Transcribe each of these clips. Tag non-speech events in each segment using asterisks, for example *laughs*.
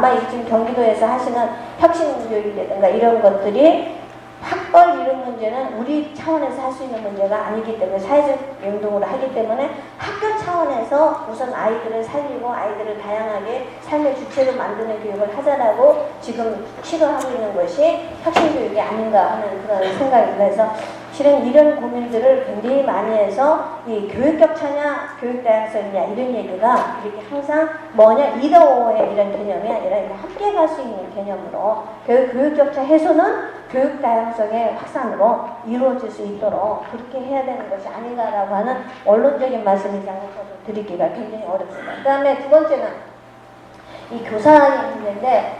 아마 지금 경기도에서 하시는 혁신교육이라든가 이런 것들이 학벌 이런 문제는 우리 차원에서 할 수 있는 문제가 아니기 때문에 사회적 운동으로 하기 때문에 학교 차원에서 우선 아이들을 살리고 아이들을 다양하게 삶의 주체로 만드는 교육을 하자라고 지금 시도하고 있는 것이 혁신교육이 아닌가 하는 그런 생각입니다. 그래서 실은 이런 고민들을 굉장히 많이 해서 이 교육 격차냐 교육 다양성이냐 이런 얘기가 이렇게 항상 뭐냐 이더오의 이런 개념이 아니라 함께 갈 수 있는 개념으로 교육, 교육 격차 해소는 교육 다양성의 확산으로 이루어질 수 있도록 그렇게 해야 되는 것이 아닌가라고 하는 원론적인 말씀을 장에서도 드리기가 굉장히 어렵습니다. 그 다음에 두 번째는 이 교사의 문제인데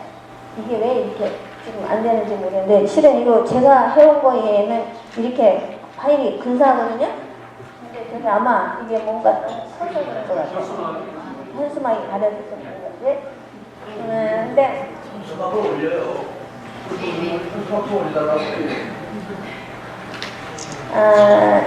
이게 왜 이렇게 지금 안 되는지 모르겠는데 실은 이거 제가 해온 거에는 이렇게 파일이 근사하거든요. 근데 제가 아마 이게 뭔가 좀 서서 그런 것 같아요. 현수막이 가려져서 그런 거지. 음, 근데 수박을 올려요. 수박도 올리다가 아,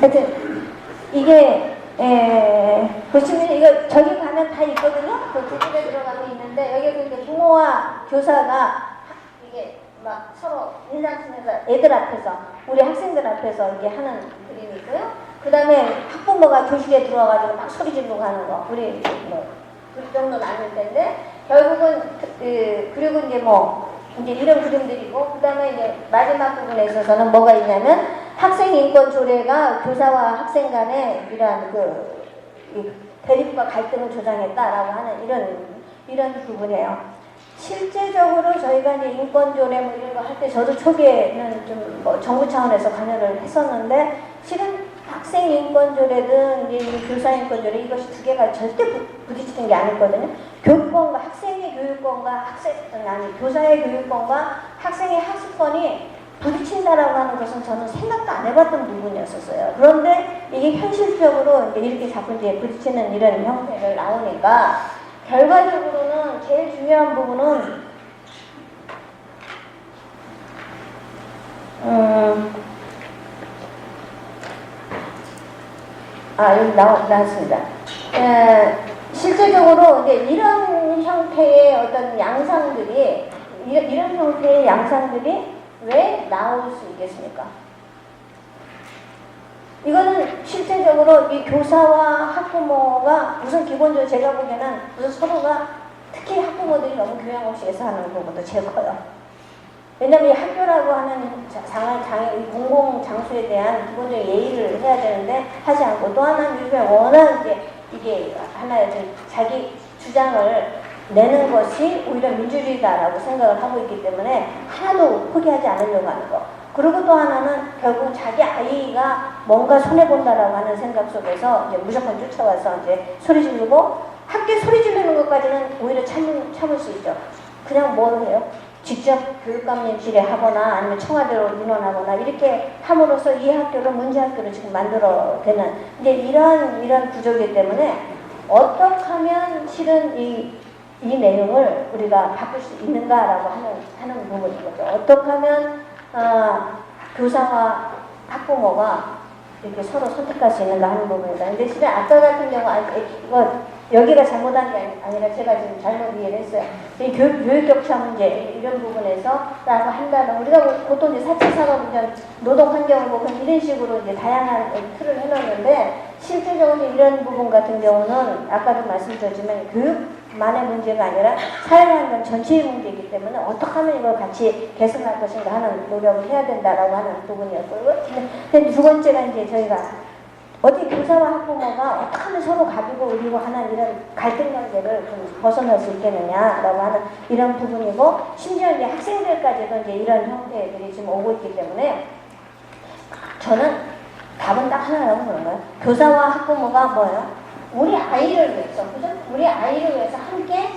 하여튼 이게 에, 보시면 이거 저기 가면 다 있거든요. 그 구글에 들어가면 있는데 여기 그러니까 부모와 교사가 하- 이게 막 서로 인상 쓰면서 애들 앞에서 우리 학생들 앞에서 이게 하는 그림이 있고요. 그 다음에 학부모가 교실에 들어와가지고 막 소리 지르고 하는 거 우리 뭐 그 정도는 아닐 텐데 결국은 그, 그, 그리고 이제 뭐 이제 이런 그림들이고 그 다음에 이제 마지막 부분에 있어서는 뭐가 있냐면 학생 인권 조례가 교사와 학생 간의 이러한 그이 대립과 갈등을 조장했다라고 하는 이런 이런 부분이에요. 실제적으로 저희가 이제 인권 조례 뭐 이런 거 할 때 저도 초기에는 좀 뭐 정부 차원에서 관여를 했었는데 실은 학생 인권 조례든 이제 이 교사 인권 조례 이것이 두 개가 절대 부, 부딪히는 게 아니거든요. 교육권과 학생의 교육권과 학생 아니 교사의 교육권과 학생의 학습권이 부딪힌다라고 하는 것은 저는 생각도 안 해봤던 부분이었었어요. 그런데 이게 현실적으로 이제 이렇게 자꾸 이제 부딪히는 이런 형태를 나오니까 결과적으로는 제일 중요한 부분은 음, 아 여기 나와, 나왔습니다. 에, 실제적으로 이제 이런 형태의 어떤 양상들이 이런, 이런 형태의 양상들이 왜 나올 수 있겠습니까? 이거는 실제적으로 이 교사와 학부모가 우선 기본적으로 제가 보기에는 우선 서로가 특히 학부모들이 너무 교양 없이 예사하는 부분도 제일 커요. 왜냐면 이 학교라고 하는 자- 장애, 공공 장소에 대한 기본적인 예의를 해야 되는데 하지 않고 또 하나는 요즘에 워낙 이제 이게 하나의 좀 자기 주장을 내는 것이 오히려 민주주의다라고 생각을 하고 있기 때문에 하나도 포기하지 않으려고 하는 거. 그리고 또 하나는 결국 자기 아이가 뭔가 손해본다라고 하는 생각 속에서 이제 무조건 쫓아와서 이제 소리 지르고 학교 소리 지르는 것까지는 오히려 참을, 참을 수 있죠. 그냥 뭘 해요? 직접 교육감님 질의하거나 아니면 청와대로 민원하거나 이렇게 함으로써 이 학교를 문제 학교로 지금 만들어내는 이제 이런 이런 구조이기 때문에 어떻게 하면 실은 이, 이 내용을 우리가 바꿀 수 있는가라고 하는 하는 부분인 거죠. 어떻게 하면 어, 교사와 학부모가 이렇게 서로 선택할 수 있는가 하는 부분이다. 근데 실은 아까 같은 경우 아, 이거 여기가 잘못한 게 아니라 제가 지금 잘못 이해를 했어요. 이 교육, 교육 격차 문제 이런 부분에서 라고 한다면 우리가 뭐 보통 이제 4차 산업운전 노동 환경 뭐 그런 이런 식으로 이제 다양한 틀을 해놓는데 실질적으로 이런 부분 같은 경우는 아까도 말씀드렸지만 교육 만의 문제가 아니라 사회환경 전체의 문제이기 때문에 어떻게 하면 이걸 같이 개선할 것인가 하는 노력을 해야 된다라고 하는 부분이었고요. 근데 두 번째가 이제 저희가 어떻게 교사와 학부모가 어떻게 하면 서로 가비고 의리고 하는 이런 갈등 관계를 좀 벗어날 수 있겠느냐라고 하는 이런 부분이고 심지어 이제 학생들까지도 이제 이런 형태들이 지금 오고 있기 때문에 저는 답은 딱 하나라고 보는 거예요. 교사와 학부모가 뭐예요? 우리 아이를 위해서, 그죠? 우리 아이를 위해서 함께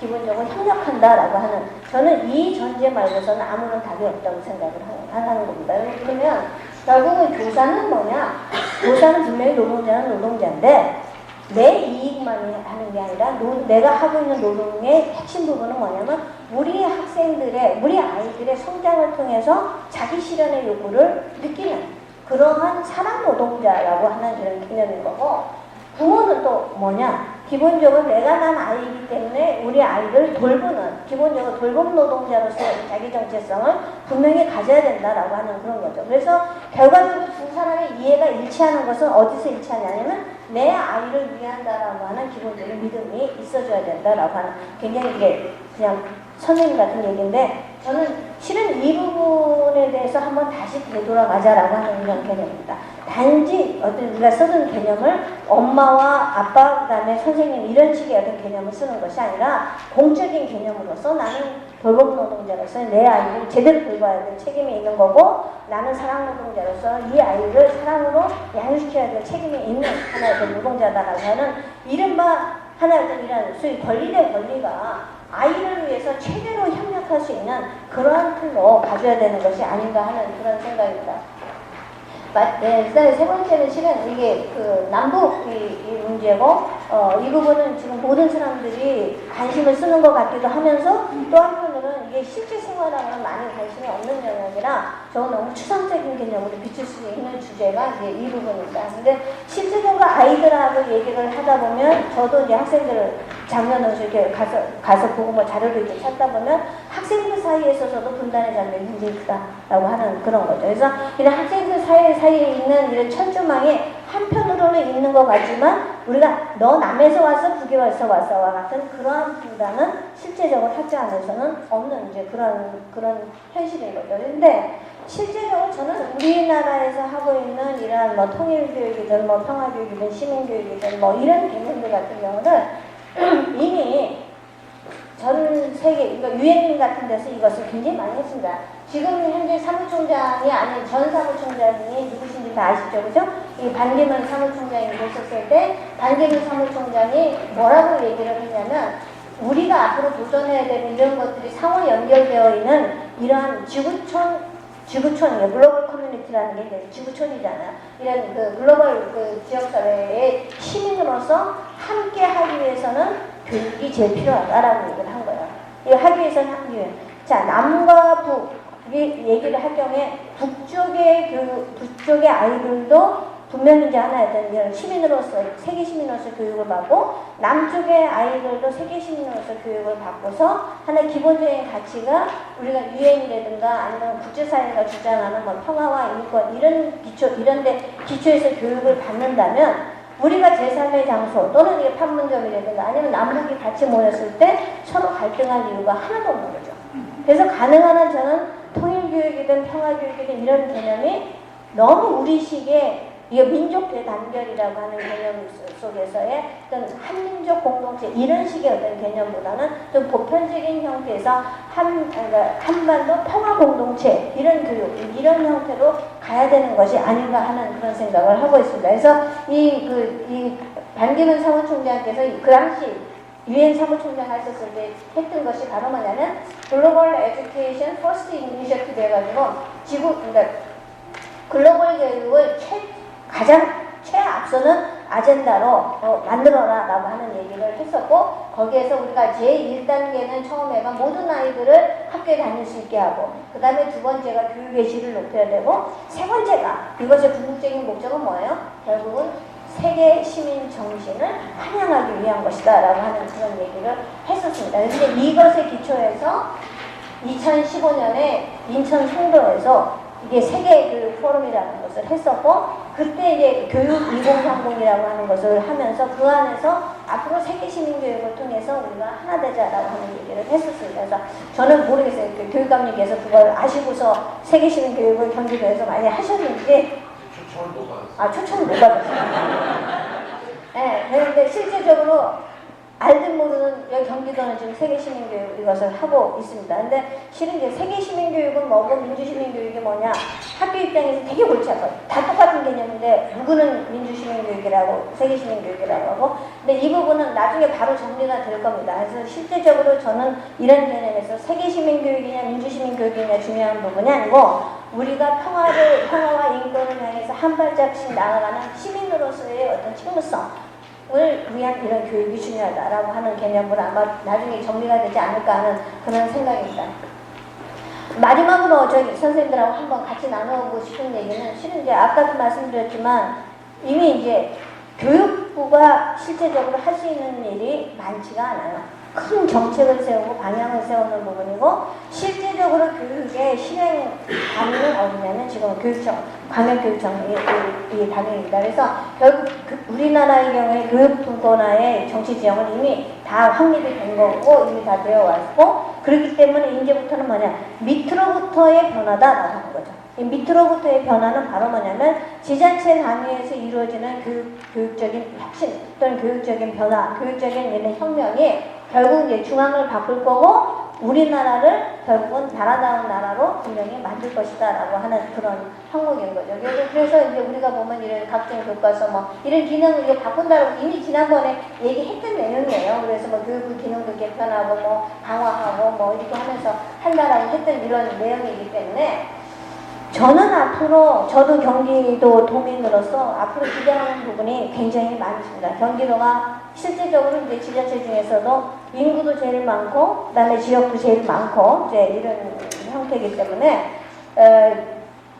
기본적으로 협력한다라고 하는 저는 이 전제 말고서는 아무런 답이 없다고 생각을 하는, 겁니다. 그러면 결국은 교사는 뭐냐? 교사는 분명히 노동자는 노동자인데 내 이익만 하는 게 아니라 노- 내가 하고 있는 노동의 핵심 부분은 뭐냐면 우리 학생들의 우리 아이들의 성장을 통해서 자기 실현의 요구를 느끼는 그러한 사랑 노동자라고 하는 이런 개념인 거고 부모는 또 뭐냐 기본적으로 내가 난 아이이기 때문에 우리 아이를 돌보는 기본적으로 돌봄 노동자로서 자기 정체성을 분명히 가져야 된다라고 하는 그런 거죠. 그래서 결과적으로 두 사람의 이해가 일치하는 것은 어디서 일치하냐면 내 아이를 위한다라고 하는 기본적인 믿음이 있어줘야 된다라고 하는 굉장히 이게 그냥 선생님 같은 얘기인데 저는 실은 이 부분에 대해서 한번 다시 되돌아가자라고 하는 이런 개념입니다. 단지 어떤 우리가 쓰는 개념을 엄마와 아빠 그다음에 선생님 이런 식의 어떤 개념을 쓰는 것이 아니라 공적인 개념으로서 나는 돌봄 노동자로서 내 아이를 제대로 돌봐야 될 책임이 있는 거고 나는 사랑 노동자로서 이 아이를 사랑으로 양육시켜야 될 책임이 있는 하나의 그 노동자다라고 하는 이른바 하나의 어떤 이런 소위 권리된 권리가 아이를 위해서 최대로 협력할 수 있는 그러한 틀로 가져야 되는 것이 아닌가 하는 그런 생각입니다. 마- 네, 그다음에 세 번째는 실은 이게 그 남북 이, 이 문제고 어, 이 부분은 지금 모든 사람들이 관심을 쓰는 것 같기도 하면서 또 한편으로는 이게 실제 생활하고는 많이 관심이 없는 영역이라 저는 너무 추상적인 개념으로 비칠 수 있는 주제가 이제 이 부분입니다. 근데 실제적으로 아이들하고 얘기를 하다 보면 저도 이제 학생들 작년에 이렇게 가서 가서 보고 뭐 자료를 이렇게 찾다 보면 학생들 사이에 있어서도 분단의 장면이 굉장히 크다라고 하는 그런 거죠. 그래서 이런 학생들 사이 사이에 있는 이런 천주망이 한편으로는 있는 것 같지만 우리가 너 남에서 와서 북에서 와서와 같은 그러한 분단은 실제적으로 학교 안에서는 없는 이제 그런 그런 현실인 거죠. 근데 실제적으로 저는 우리나라에서 하고 있는 이러한 뭐 통일교육이든 뭐 평화교육이든 시민교육이든 뭐 이런 개념들 같은 경우는 이미 전 세계, 그러니까 유엔 같은 데서 이것을 굉장히 많이 했습니다. 지금 현재 사무총장이 아닌 전 사무총장이 누구신지 다 아시죠? 그죠? 이 반기문 사무총장이 계셨을 때 반기문 사무총장이 뭐라고 얘기를 했냐면 우리가 앞으로 도전해야 되는 이런 것들이 상호 연결되어 있는 이러한 지구촌 지구촌이에요. 글로벌 커뮤니티라는 게 지구촌이잖아요. 이런 그 글로벌 그 지역사회의 시민으로서 함께 하기 위해서는 교육이 제일 필요하다라고 얘기를 한 거예요. 이거 하기 위해서는 위해. 자, 남과 북이 얘기를 할 경우에 북쪽의 교육, 북쪽의 아이들도 이제 하나의 어떤 이런 시민으로서, 세계 시민으로서 교육을 받고, 남쪽의 아이들도 세계 시민으로서 교육을 받고서, 하나의 기본적인 가치가 우리가 유엔이라든가 아니면 국제사회가 주장하는 뭐 평화와 인권, 이런 기초, 이런 데 기초에서 교육을 받는다면, 우리가 제3의 장소 또는 이게 판문점이라든가 아니면 남북이 같이 모였을 때 서로 갈등할 이유가 하나도 없는 거죠. 그래서 가능한 한 저는 통일교육이든 평화교육이든 이런 개념이 너무 우리식의 이 민족 대단결이라고 하는 개념 속에서의 어떤 한민족 공동체 이런 식의 어떤 개념보다는 좀 보편적인 형태에서 한 그러니까 한반도 평화 공동체 이런 교육 이런 형태로 가야 되는 것이 아닌가 하는 그런 생각을 하고 있습니다. 그래서 이 그 이 반기문 사무총장께서 그 당시 유엔 사무총장 하셨을 때 했던 것이 바로 뭐냐면 글로벌 에듀케이션 퍼스트 이니셔티브 해가지고 지구 그러니까 글로벌 교육을 최, 가장 최앞서는 아젠다로 어, 만들어라 라고 하는 얘기를 했었고 거기에서 우리가 제1단계는 처음에가 모든 아이들을 학교에 다닐 수 있게 하고 그 다음에 두 번째가 교육의 질을 높여야 되고 세 번째가 이것의 궁극적인 목적은 뭐예요? 결국은 세계 시민 정신을 환영하기 위한 것이다 라고 하는 그런 얘기를 했었습니다. 근데 이것에 기초해서 2015년에 인천 송도에서 이게 세계 교육 포럼이라는 것을 했었고 그때 이제 교육 2030이라고 하는 것을 하면서 그 안에서 앞으로 세계 시민 교육을 통해서 우리가 하나 되자라고 하는 얘기를 했었습니다. 그래서 저는 모르겠어요. 그 교육감님께서 그걸 아시고서 세계 시민 교육을 경기도에서 많이 하셨는지 추천을 못 받았어요. 아 초청을 못 받았어요. 네, 그런데 실제적으로 알든 모르는 여기 경기도는 지금 세계시민교육 이것을 하고 있습니다. 근데 실은 이제 세계시민교육은 뭐고 민주시민교육이 뭐냐 학교 입장에서 되게 골치 아파요. 다 똑같은 개념인데 누구는 민주시민교육이라고 세계시민교육이라고 하고 근데 이 부분은 나중에 바로 정리가 될 겁니다. 그래서 실제적으로 저는 이런 개념에서 세계시민교육이냐 민주시민교육이냐 중요한 부분이 아니고 우리가 평화를 평화와 인권을 향해서 한 발짝씩 나아가는 시민으로서의 어떤 책무성 을 위한 이런 교육이 중요하다라고 하는 개념으로 아마 나중에 정리가 되지 않을까 하는 그런 생각입니다. 마지막으로 저희 선생님들하고 한번 같이 나눠보고 싶은 얘기는 실은 이제 아까도 말씀드렸지만 이미 이제 교육부가 실제적으로 할 수 있는 일이 많지가 않아요. 큰 정책을 세우고 방향을 세우는 부분이고 실제적으로 교육의 실행 단위는 어디냐면 지금 교육청, 광역교육청이 이, 이 단위입니다. 그래서 결국 그 우리나라의 경우에 교육분권화의 정치 지형은 이미 다 확립이 된 거고 이미 다 되어 왔고 그렇기 때문에 이제부터는 뭐냐 밑으로부터의 변화다라고 하는 거죠. 이 밑으로부터의 변화는 바로 뭐냐면 지자체 단위에서 이루어지는 교육, 교육적인 혁신 또는 교육적인 변화, 교육적인 이런 혁명이 결국 이제 중앙을 바꿀 거고 우리나라를 결국은 나라다운 나라로 분명히 만들 것이다라고 하는 그런 항목인 거죠. 그래서, 이제 우리가 보면 이런 각종 교과서 뭐 이런 기능을 이제 바꾼다고 이미 지난번에 얘기했던 내용이에요. 그래서 뭐 교육부 기능도 개편하고 뭐 강화하고 뭐 이렇게 하면서 한다라고 했던 이런 내용이기 때문에 저는 앞으로 저도 경기도 도민으로서 앞으로 기대하는 부분이 굉장히 많습니다. 경기도가 실제적으로 이제 지자체 중에서도 인구도 제일 많고 그다음에 지역도 제일 많고 이제 이런 형태이기 때문에 어,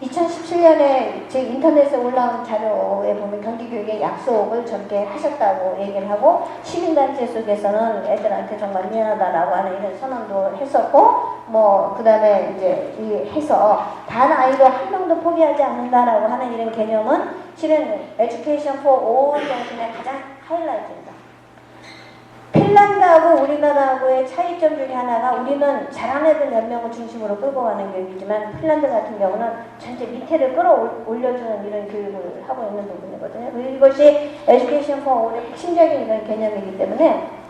2017년에 제 인터넷에 올라온 자료에 보면 경기교육의 약속을 저렇게 하셨다고 얘기를 하고 시민단체 속에서는 애들한테 정말 미안하다라고 하는 이런 선언도 했었고 뭐 그다음에 이제 이 해서 단 아이도 한 명도 포기하지 않는다라고 하는 이런 개념은 실은 에듀케이션 포올 정신의 가장 하이라이트입니다. 핀란드하고 우리나라하고의 차이점 중에 하나가 우리는 잘하는 애들 몇 명을 중심으로 끌고 가는 교육이지만 핀란드 같은 경우는 전체 밑에를 끌어올려주는 이런 교육을 하고 있는 부분이거든요. 이것이 에듀케이션 포 올의 핵심적인 이런 개념이기 때문에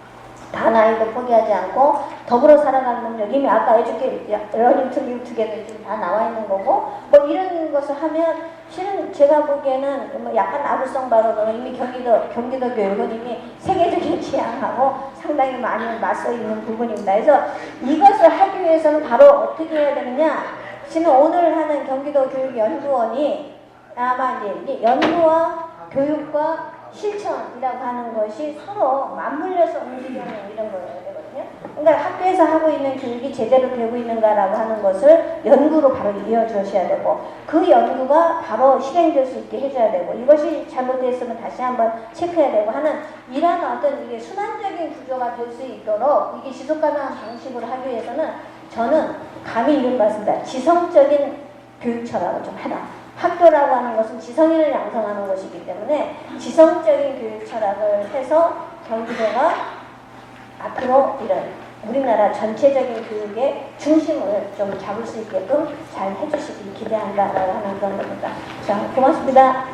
단 아이도 포기하지 않고 더불어 살아가는 능력 이미 아까 에듀케 러닝 투 투게더 지금 다 나와 있는 거고 뭐 이런 것을 하면 실은 제가 보기에는 뭐 약간 아부성 발언으로 이미 경기도 경기도 교육은 이미 세계적인 *laughs* 지향하고 상당히 많이 맞서 있는 부분입니다. 그래서 이것을 하기 위해서는 바로 어떻게 해야 되느냐? 지금 오늘 하는 경기도 교육연구원이 아마 이제 연구와 교육과 실천이라고 하는 것이 서로 맞물려서 움직이는 이런 거거든요. 그러니까 학교에서 하고 있는 교육이 제대로 되고 있는가라고 하는 것을 연구로 바로 이어주셔야 되고 그 연구가 바로 실행될 수 있게 해줘야 되고 이것이 잘못됐으면 다시 한번 체크해야 되고 하는 이러한 어떤 이게 순환적인 구조가 될 수 있도록 이게 지속 가능한 방식으로 하기 위해서는 저는 감히 이런 말씀입니다. 지성적인 교육 철학을 좀 해라. 학교라고 하는 것은 지성인을 양성하는 것이기 때문에 지성적인 교육 철학을 해서 경기도가 앞으로 이런 우리나라 전체적인 교육의 중심을 좀 잡을 수 있게끔 잘 해주시길 기대한다라고 하는 그런 겁니다. 자, 고맙습니다.